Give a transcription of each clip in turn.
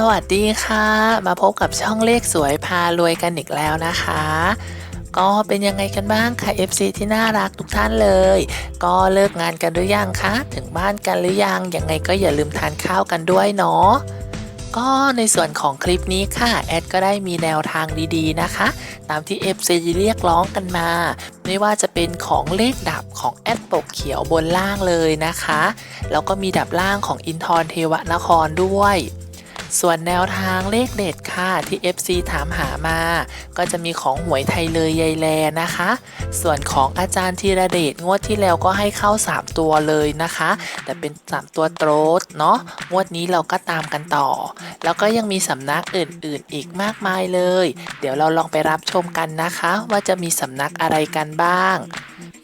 สวัสดีค่ะ มาพบกับช่องเลขสวยพารวยกันอีกแล้วนะคะ ก็เป็นยังไงกันบ้างคะ FC ที่น่ารักทุกท่านเลย ก็เลิกงานกันหรือยังคะถึงบ้านกันหรือยังยังไงก็อย่าลืมทานข้าวกันด้วยเนาะก็ในส่วนของคลิปนี้ค่ะ แอดก็ได้มีแนวทางดีๆนะคะ ตามที่ FC เรียกร้องกันมา ไม่ว่าจะเป็นของเลขดับของแอดปกเขียวบนล่างเลยนะคะ แล้วก็มีดับล่างของอินทรเทวนครด้วย ส่วนแนวทางเลขเด็ดค่ะที่ FC ถามหามา ก็จะมีของหวยไทยเลยยายแลนะคะ ส่วนของอาจารย์ธีระเดชงวดที่แล้วก็ให้เข้า 3 ตัวเลยนะคะ แต่เป็น 3 ตัวโตรดเนาะงวดนี้เราก็ตามกันต่อ แล้วก็ยังมีสำนักอื่นๆอีกมากมายเลย เดี๋ยวเราลองไปรับชมกันนะคะ ว่าจะมีสำนักอะไรกันบ้าง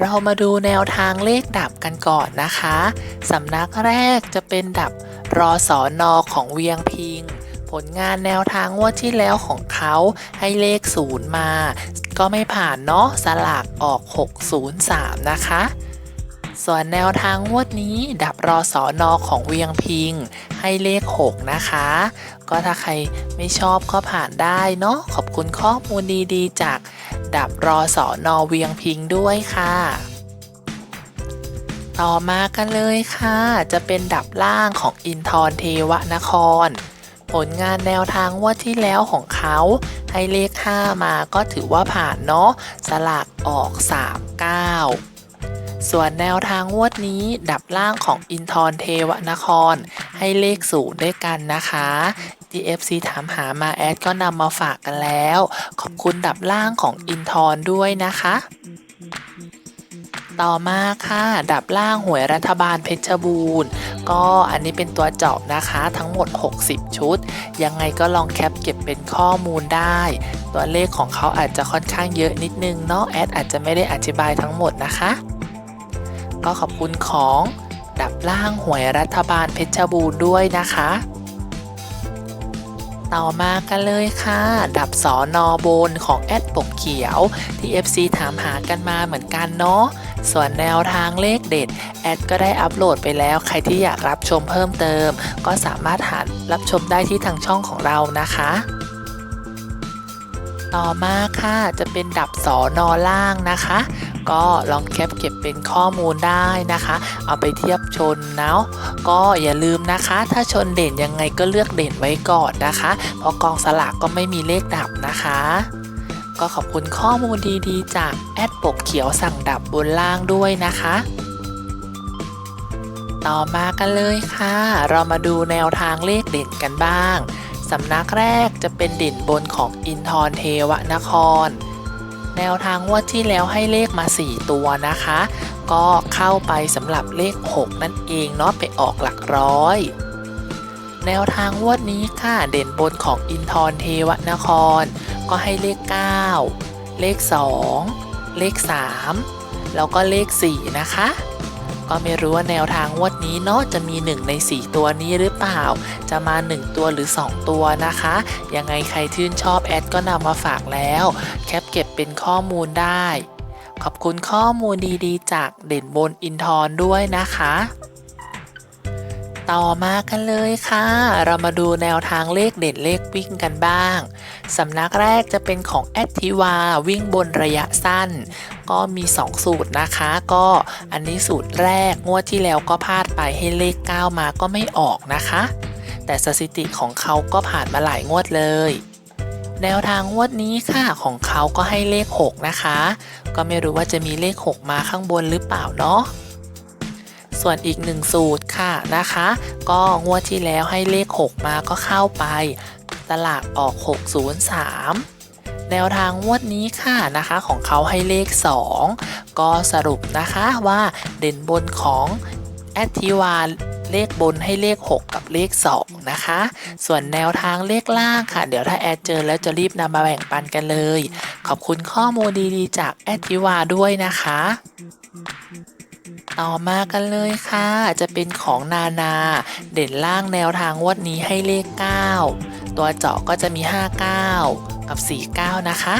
เรามาดูแนวทางเลขดับกันก่อนนะคะสำนักแรกจะเป็นดับรอสอนอของเวียงพิง ผลงานแนวทางงวดที่แล้วของเขาให้เลขศูนย์มา ก็ไม่ผ่านเนาะสลากออก 603 นะคะ ส่วนแนวทางงวดนี้ดับรอสอนอของเวียงพิง ให้เลข 6 นะคะ ก็ถ้าใครไม่ชอบก็ผ่านได้เนาะขอบคุณข้อมูลดีๆ จากดับรอสอนอเวียงพิงด้วยค่ะ ต่อมากันเลยค่ะ จะเป็นดับล่างของอินทรเทวนคร ผลงานแนวทางว่าที่แล้วของเขาให้เลข 5 มาก็ถือว่าผ่านเนาะสลากออก 39 ส่วนแนวทางงวดนี้ดับล่างของอินทรเทวนคร ให้เลขศูนย์ด้วยกันนะคะ DFC ถามหามาแอดก็นำมาฝากกันแล้ว ขอบคุณดับล่างของอินทรด้วยนะคะ ต่อมาค่ะ ดับล่างหวยรัฐบาลเพชรบูรณ์ก็อันนี้เป็นตัวเจาะนะคะทั้งหมด 60 ชุด ยังไงก็ลองแคปเก็บเป็นข้อมูลได้ ตัวเลขของเขาอาจจะค่อนข้างเยอะนิดนึงเนาะแอดอาจจะไม่ได้อธิบายทั้งหมดนะคะ ก็ขอบคุณของดับล่างหวยรัฐบาลเพชรบูรณ์ด้วยนะคะ ต่อมากันเลยค่ะ ดับสอนอบนของแอดปกเขียวที่ FC ถามหากันมาเหมือนกันเนาะส่วนแนวทางเลขเด็ด แอดก็ได้อัปโหลดไปแล้ว ใครที่อยากรับชมเพิ่มเติม ก็สามารถหารับชมได้ที่ทางช่องของเรานะคะ ต่อมาค่ะจะเป็นดับสอนอล่างนะคะ ก็ลองแคปเก็บเป็นข้อมูลได้นะคะ เอาไปเทียบชนเนาะก็อย่าลืมนะคะ ถ้าชนเด่นยังไงก็เลือกเด่นไว้ก่อนนะคะ เพราะกองสลากก็ไม่มีเลขดับนะคะก็ขอบคุณข้อมูลดีๆ จากแอดปกเขียวสั่งดับบนล่างด้วยนะคะ ต่อมากันเลยค่ะ เรามาดูแนวทางเลขเด่นกันบ้าง สำนักแรกจะเป็นเด่นบนของอินทรเทวนคร แนวทางงวดที่แล้วให้เลขมา 4 ตัวนะคะ ก็เข้าไปสำหรับเลข 6 นั่นเองเนาะไปออกหลักร้อย แนวทางงวดนี้ค่ะเด่นบนของอินทรเทวนคร ก็ให้เลข 9 เลข 2 เลข 3 แล้วก็เลข 4 นะคะ ก็ไม่รู้ว่าแนวทางงวดนี้เนาะจะมี 1 ใน 4 ตัวนี้หรือเปล่า จะมา 1 ตัวหรือ 2 ตัวนะคะ ยังไงใครชื่นชอบแอดก็นำมาฝากแล้ว แคปเก็บเป็นข้อมูลได้ ขอบคุณข้อมูลดีๆ จากเด่นบนอินทอนด้วยนะคะ ต่อมากันเลยค่ะ เรามาดูแนวทางเลขเด่นเลขวิ่งกันบ้าง สำนักแรกจะเป็นของแอดทิวาวิ่งบนระยะสั้น ก็มี 2 สูตรนะคะ ก็อันนี้สูตรแรกงวดที่แล้วก็พลาดไปให้เลข 9 มาก็ไม่ออกนะคะ แต่สถิติของเขาก็ผ่านมาหลายงวดเลยแนวทางงวดนี้ค่ะของเขาก็ให้เลข 6 นะคะ ก็ไม่รู้ว่าจะมีเลข 6 มาข้างบนหรือเปล่าเนาะ ส่วนอีกหนึ่งสูตรค่ะนะคะ ก็งวดที่แล้วให้เลข 6 มาก็เข้าไปตลาดออก 603แนวทางงวดนี้ค่ะนะคะของเขาให้เลข 2 ก็สรุปนะคะว่าเด่นบนของแอดทิวาเลขบนให้เลข 6 กับเลข 2 นะคะ ส่วนแนวทางเลขล่างค่ะ เดี๋ยวถ้าแอดเจอแล้วจะรีบนำมาแบ่งปันกันเลย ขอบคุณข้อมูลดีๆ จากแอดทิวาด้วยนะคะ ต่อมากันเลยค่ะ จะเป็นของนานา เด่นล่างแนวทางวดนี้ให้เลข 9 ตัวเจาะก็จะมี 59 กับ 49 นะคะ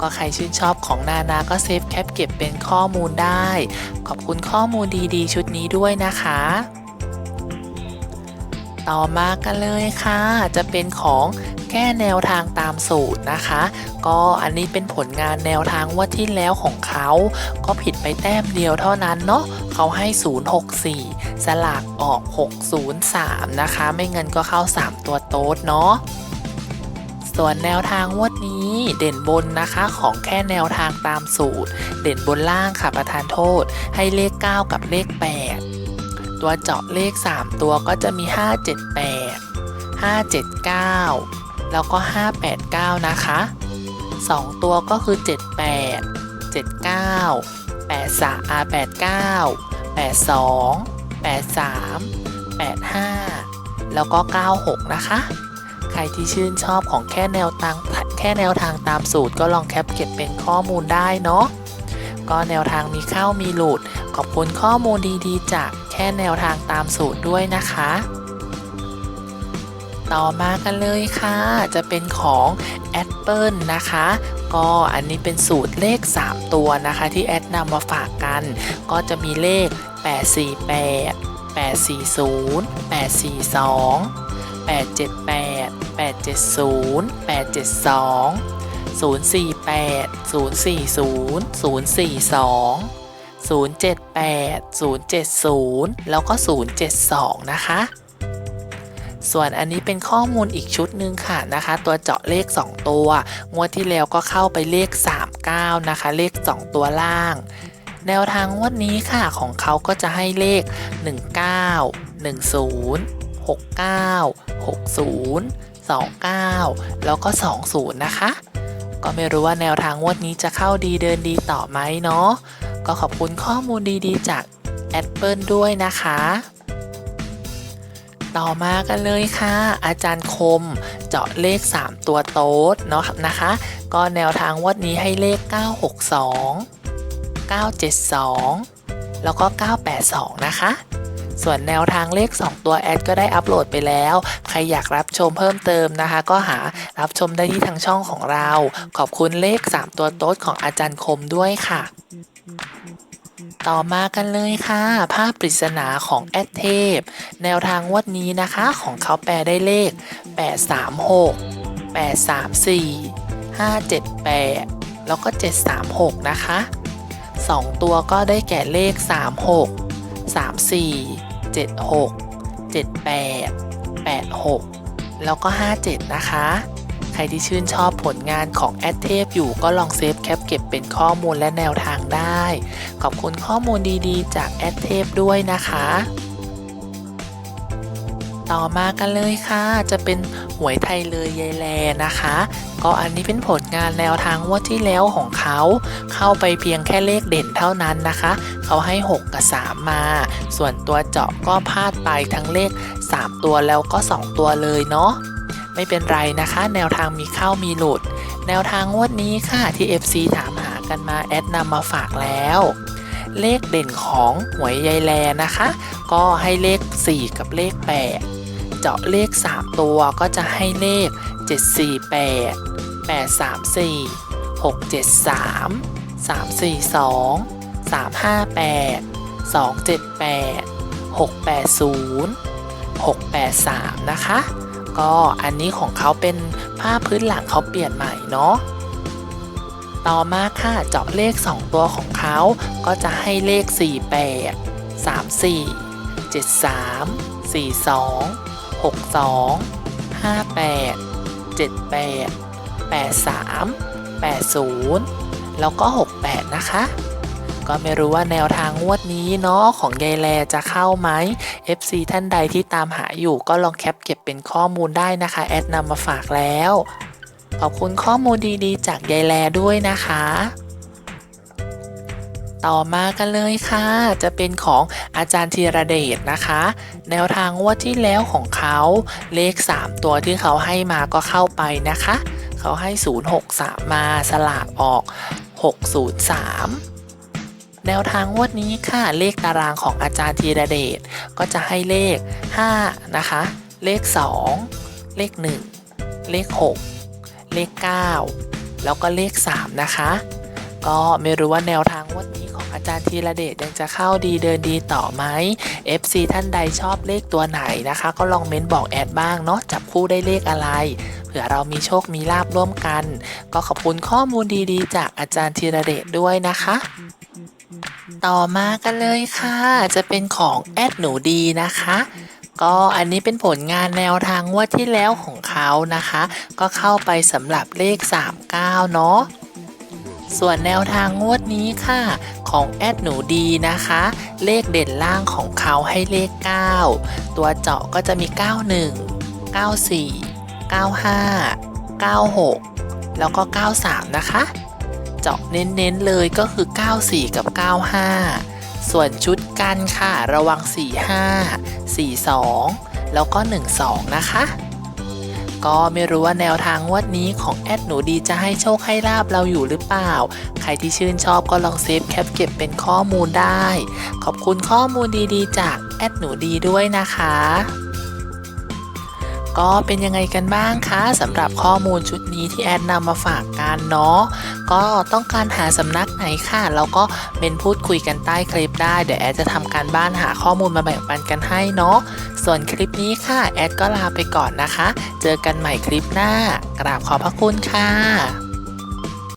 ก็ใครชื่นชอบของนานาก็เซฟแคปเก็บเป็นข้อมูลได้ ขอบคุณข้อมูลดีๆ ชุดนี้ด้วยนะคะ ต่อมากันเลยค่ะ จะเป็นของแก้แนวทางตามสูตรนะคะ ก็อันนี้เป็นผลงานแนวทางว่าที่แล้วของเขา ก็ผิดไปแต้มเดียวเท่านั้นเนาะเขาให้ 064 สลากออก 603 นะคะ ไม่เงินก็เข้า 3 ตัวโต๊ดเนาะส่วนแนวทางงวดนี้เด่นบนนะคะของแค่แนวทางตามสูตร เด่นบนล่างค่ะประธานโทษ ให้เลข 9 กับเลข 8 ตัวเจาะเลข 3 ตัวก็จะมี 578 579 แล้วก็ 589 นะคะ 2 ตัวก็คือ 78 79 83อ่า89 82 83 85 แล้วก็ 96 นะคะ ใครที่ชื่นชอบของแค่แนวทางแค่แนวทางตามสูตรก็ลองแคปเก็บเป็นข้อมูลได้เนาะก็แนวทางมีเข้ามีหลุดขอบคุณข้อมูลดีๆ จาก ค่แนวทางตามสูตรด้วยนะคะ ต่อมากันเลยค่ะ จะเป็นของแอดเปิลนะคะ ก็อันนี้เป็นสูตรเลข 3 ตัวนะคะ ที่แอดนำมาฝากกัน ก็จะมีเลข 848 840 842 878 870 872 048 040 042 078 070 แล้วก็ 072 นะคะ ส่วนอันนี้เป็นข้อมูลอีกชุดหนึ่งค่ะนะคะ ตัวเจาะเลข 2 ตัว งวดที่แล้วก็เข้าไปเลข 39 นะคะ เลข 2 ตัวล่าง แนวทางงวดนี้ค่ะของเขาก็จะให้เลข 19 10 69 60 29 แล้วก็ 20 นะคะ ก็ไม่รู้ว่าแนวทางงวดนี้จะเข้าดีเดินดีต่อไหมเนาะ ก็ขอบคุณข้อมูลดีๆ จากแอดเปิลด้วยนะคะ ต่อมากันเลยค่ะ อาจารย์คมเจาะเลข 3 ตัวโต๊ดเนาะนะคะ ก็แนวทางงวดนี้ให้เลข 962 972 แล้วก็ 982 นะคะ ส่วนแนวทางเลข 2 ตัวแอดก็ได้อัปโหลดไปแล้ว ใครอยากรับชมเพิ่มเติมนะคะ ก็หารับชมได้ที่ทางช่องของเรา ขอบคุณเลข 3 ตัวโต๊ดของอาจารย์คมด้วยค่ะ ต่อมากันเลยค่ะ ภาพปริศนาของแอดเทพ แนวทางงวดนี้นะคะของเขาแปลได้เลข 836 834 578 แล้วก็ 736 นะคะ 2 ตัวก็ได้แก่เลข 36 34 76 78 86 แล้วก็ 57 นะคะ ใครที่ชื่นชอบผลงานของแอดเทพอยู่ก็ลองเซฟแคปเก็บเป็นข้อมูลและแนวทางได้ ขอบคุณข้อมูลดีๆ จากแอดเทพด้วยนะคะ ต่อมากันเลยค่ะ จะเป็นหวยไทยเลยยายแลนะคะ ก็อันนี้เป็นผลงานแนวทางงวดที่แล้วของเขา เข้าไปเพียงแค่เลขเด่นเท่านั้นนะคะ เขาให้ 6 กับ 3 มา ส่วนตัวเจาะก็พลาดไปทั้งเลข 3 ตัวแล้วก็ 2 ตัวเลยเนาะ ไม่เป็นไรนะคะ แนวทางมีเข้ามีหลุด แนวทางงวดนี้ค่ะที่ FC ถามหากันมาแอดนำมาฝากแล้ว เลขเด่นของหวยยายแลนะคะ ก็ให้เลข 4 กับเลข 8 เจาะเลข 3 ตัวก็จะให้เลข 748 834 673 342 358 278 680 683 นะคะ ก็อันนี้ของเขาเป็นผ้าพื้นหลังเขาเปลี่ยนใหม่เนาะต่อมาค่ะเจาะเลข 2 ตัวของเขาก็จะให้เลข 48 34 73 42 62 58 78 83 80 แล้วก็ 68 นะคะ ก็ไม่รู้ว่าแนวทางงวดนี้เนาะของยายแลจะเข้าไหม FC ท่านใดที่ตามหาอยู่ก็ลองแคปเก็บเป็นข้อมูลได้นะคะ แอดนำมาฝากแล้ว ขอบคุณข้อมูลดีๆ จากยายแลด้วยนะคะ ต่อมากันเลยค่ะ จะเป็นของอาจารย์ธีรเดชนะคะ แนวทางงวดที่แล้วของเขาเลข 3 ตัวที่เขาให้มาก็เข้าไปนะคะ เขาให้ 063 มาสลากออก 603 แนวทางงวดนี้ค่ะเลขตารางของอาจารย์ธีรเดชก็จะให้เลข 5 นะคะ เลข 2 เลข 1 เลข 6 เลข 9 แล้วก็เลข 3 นะคะ ก็ไม่รู้ว่าแนวทางงวดนี้ของอาจารย์ธีรเดชยังจะเข้าดีเดินดีต่อไหม FC ท่านใดชอบเลขตัวไหนนะคะ ก็ลองเม้นบอกแอดบ้างเนาะจับคู่ได้เลขอะไรเผื่อเรามีโชคมีลาบร่วมกัน ก็ขอบคุณข้อมูลดีๆ จากอาจารย์ธีรเดชด้วยนะคะ ต่อมากันเลยค่ะ จะเป็นของแอดหนูดีนะคะ ก็อันนี้เป็นผลงานแนวทางงวดที่แล้วของเขานะคะ ก็เข้าไปสำหรับเลข 39 เนาะส่วนแนวทางงวดนี้ค่ะ ของแอดหนูดีนะคะ เลขเด่นล่างของเขาให้เลข 9 ตัวเจาะก็จะมี 91 94 95 96 แล้วก็ 93 นะคะ เจาะเน้นๆเลยก็คือ 94 กับ 95 ส่วนชุดกันค่ะ ระวัง 45 42 แล้วก็ 12 นะคะ ก็ไม่รู้ว่าแนวทางงวดนี้ของแอดหนูดีจะให้โชคให้ลาบเราอยู่หรือเปล่า ใครที่ชื่นชอบก็ลองเซฟแคปเก็บเป็นข้อมูลได้ ขอบคุณข้อมูลดีๆ จากแอดหนูดีด้วยนะคะก็เป็นยังไงกันบ้างคะสำหรับข้อมูลชุดนี้ที่แอดนำมาฝากกันเนาะ ก็ต้องการหาสำนักไหนค่ะเราก็เมนพูดคุยกันใต้คลิปได้ เดี๋ยวแอดจะทำการบ้านหาข้อมูลมาแบ่งปันกันให้เนาะส่วนคลิปนี้ค่ะแอดก็ลาไปก่อนนะคะ เจอกันใหม่คลิปหน้ากราบขอบพระคุณค่ะ